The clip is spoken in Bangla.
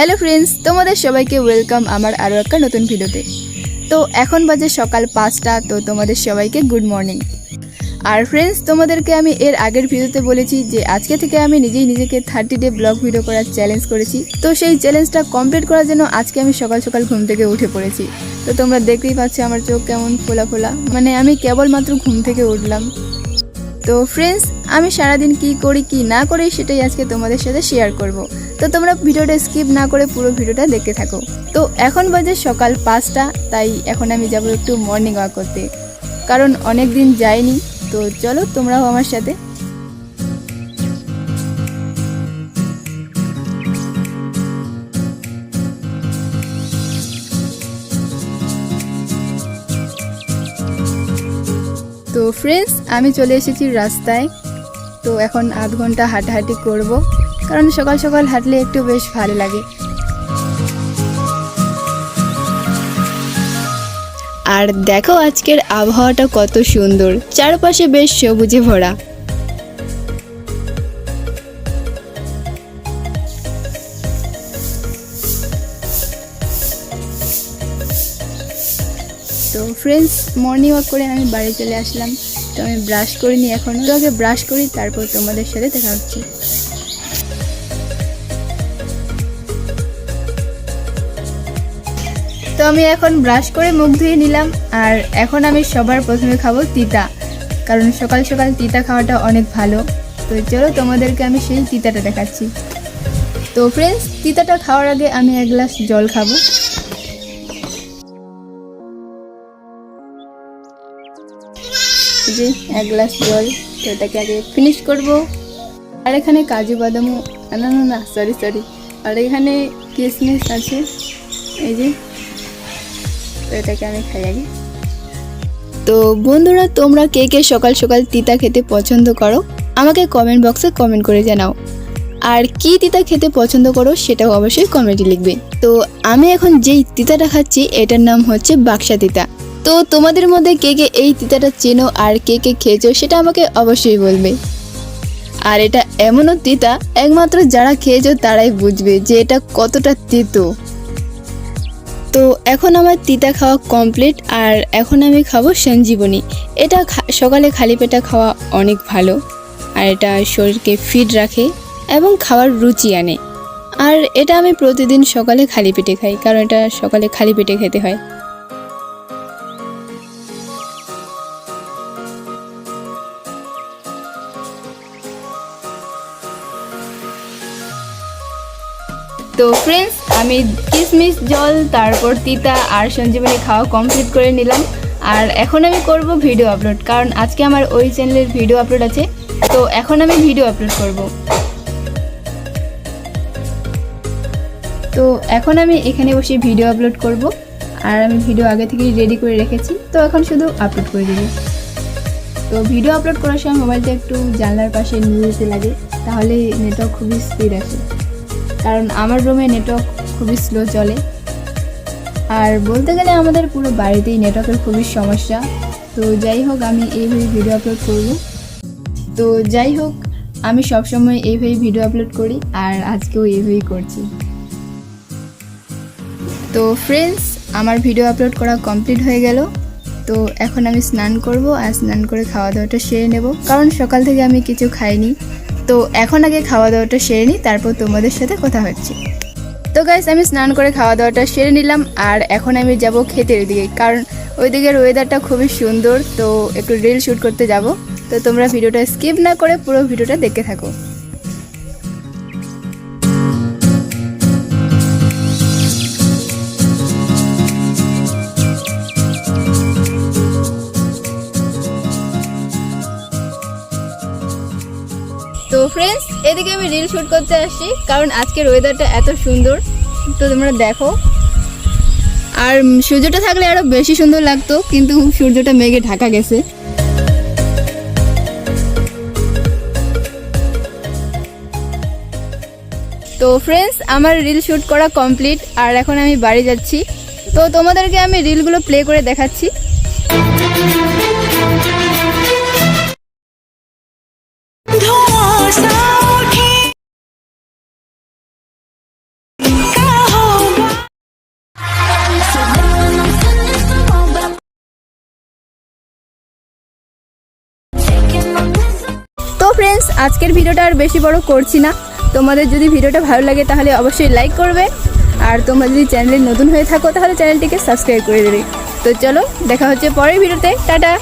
হ্যালো ফ্রেন্ডস, তোমাদের সবাইকে ওয়েলকাম আমার আরও একটা নতুন ভিডিওতে। তো এখন বাজে সকাল পাঁচটা, তো তোমাদের সবাইকে গুড মর্নিং। আর ফ্রেন্ডস, তোমাদেরকে আমি এর আগের ভিডিওতে বলেছি যে আজকে থেকে আমি নিজেই নিজেকে থার্টি ডে ব্লগ ভিডিও করার চ্যালেঞ্জ করেছি। তো সেই চ্যালেঞ্জটা কমপ্লিট করার জন্য আজকে আমি সকাল সকাল ঘুম থেকে উঠে পড়েছি। তো তোমরা দেখতেই পাচ্ছ আমার চোখ কেমন ফোলা ফোলা মানে আমি কেবলমাত্র ঘুম থেকে উঠলাম। তো ফ্রেন্ডস, আমি সারাদিন কি করি কি না করি সেটাই আজকে তোমাদের সাথে শেয়ার করব। তো তোমরা ভিডিওটা স্কিপ না করে পুরো ভিডিওটা দেখতে থাকো। তো এখন বাজে সকাল পাঁচটা, তাই এখন আমি যাব একটু মর্নিং ওয়াক করতে। কারণ অনেক দিন যাইনি, তো চলো তোমরাও আমার সাথে। তো ফ্রেন্ডস আমি চলে এসেছি রাস্তায়। তো এখন আধ ঘণ্টা হাঁটাহাঁটি করব। কারণ সকাল সকাল হাঁটলে একটু বেশ ভালো লাগে। আর দেখো আজকের আবহাওয়াটা কত সুন্দর। চারপাশে বেশ সবুজে ভরা। তো ফ্রেন্ডস মর্নিং ওয়াক করে আমি বাড়ি চলে আসলাম। তো আমি ব্রাশ করিনি এখনও আগে ব্রাশ করি, তারপর তোমাদের সাথে দেখা হচ্ছে। তো আমি এখন ব্রাশ করে মুখ ধুয়ে নিলাম, আর এখন আমি সবার প্রথমে খাব তিতা, কারণ সকাল সকাল তিতা খাওয়াটা অনেক ভালো। তো চলো তোমাদেরকে আমি সেই তিতাটা দেখাচ্ছি। তো ফ্রেন্ডস তিতাটা খাওয়ার আগে আমি এক গ্লাস জল খাব। যে এক গ্লাস জল, তো এটাকে আগে ফিনিশ করব। আর এখানে কাজু বাদামও, না না না সরি সরি আর এখানে কিশমিশ আছে, এই যে তো এটাকে আমি খাই আগে। তো বন্ধুরা, তোমরা কে কে সকাল সকাল তিতা খেতে পছন্দ করো, আমাকে কমেন্ট বক্সে কমেন্ট করে জানাও। আর কি তিতা খেতে পছন্দ করো, সেটাও অবশ্যই কমেন্টে লিখবে। তো আমি এখন যেই তিতাটা খাচ্ছি, এটার নাম হচ্ছে বাক্সা তিতা। তো তোমাদের মধ্যে কে কে এই তিতাটা চেনো আর কে কে খেয়েছো, সেটা আমাকে অবশ্যই বলবে। আর এটা এমনও তিতা, একমাত্র যারা খেয়েছো তারাই বুঝবে যে এটা কতটা তেতো। তো এখন আমার তিতা খাওয়া কমপ্লিট আর এখন আমি খাব সঞ্জীবনী। এটা সকালে খালি পেটা খাওয়া অনেক ভালো। আর এটা শরীরকে ফিট রাখে এবং খাওয়ার রুচি আনে। আর এটা আমি প্রতিদিন সকালে খালি পেটে খাই, কারণ এটা সকালে খালি পেটে খেতে হয়। তো ফ্রেন্ডস আমি কিশমিশ জল, তারপর তিতা আর সঞ্জীবনী খাওয়া কমপ্লিট করে নিলাম। আর এখন আমি করব ভিডিও আপলোড কারণ আজকে আমার ওই চ্যানেলের ভিডিও আপলোড আছে। তো এখন আমি ভিডিও আপলোড করব। তো এখন আমি এখানে বসে ভিডিও আপলোড করব, আর আমি ভিডিও আগে থেকেই রেডি করে রেখেছি। তো এখন শুধু আপলোড করে দেবো। তো ভিডিও আপলোড করার সময় মোবাইলটা একটু জানলার পাশে নিয়ে যেতে লাগে, তাহলে নেটওয়ার্ক খুবই স্পিড আসে। কারণ আমার রুমে নেটওয়ার্ক খুবই স্লো চলে। আর বলতে গেলে আমাদের পুরো বাড়িতেই নেটওয়ার্কের খুবই সমস্যা। তো যাই হোক, আমি এইভাবে ভিডিও আপলোড করব। তো যাই হোক, আমি সবসময় এইভাবেই ভিডিও আপলোড করি আর আজকেও এইভাবেই করছি। তো ফ্রেন্ডস আমার ভিডিও আপলোড করা কমপ্লিট হয়ে গেল। তো এখন আমি স্নান করব আর স্নান করে খাওয়া দাওয়াটা সেরে নেব। কারণ সকাল থেকে আমি কিছু খাইনি। তো এখন আগে খাওয়া দাওয়াটা সেরে নিই, তারপর তোমাদের সাথে কথা হচ্ছে। তো গাইস আমি স্নান করে খাওয়া দাওয়াটা সেরে নিলাম, আর এখন আমি যাব ক্ষেতের দিকে, কারণ ওই দিকের ওয়েদারটা খুবই সুন্দর, তো একটু রিল শ্যুট করতে যাব। তো তোমরা ভিডিওটা স্কিপ না করে পুরো ভিডিওটা দেখে থাকো। ফ্রেন্ডস এদিকে আমি রিল শ্যুট করতে আসছি, কারণ আজকের ওয়েদারটা এত সুন্দর। তো তোমরা দেখো। আর সূর্যটা থাকলে আরও বেশি সুন্দর লাগতো, কিন্তু সূর্যটা মেঘে ঢাকা গেছে। তো ফ্রেন্ডস আমার রিল শ্যুট করা কমপ্লিট আর এখন আমি বাড়ি যাচ্ছি। তো তোমাদেরকে আমি রিলগুলো প্লে করে দেখাচ্ছি। তো ফ্রেন্ডস আজকের ভিডিওটা আর বেশি বড় করছি না। তোমাদের যদি ভিডিওটা ভালো লাগে, তাহলে অবশ্যই লাইক করবে। আর তোমরা যদি চ্যানেলে নতুন হয়ে থাকো, তাহলে চ্যানেলটিকে সাবস্ক্রাইব করে দেবে। তো চলো, দেখা হচ্ছে পরের ভিডিওতে। টাটা!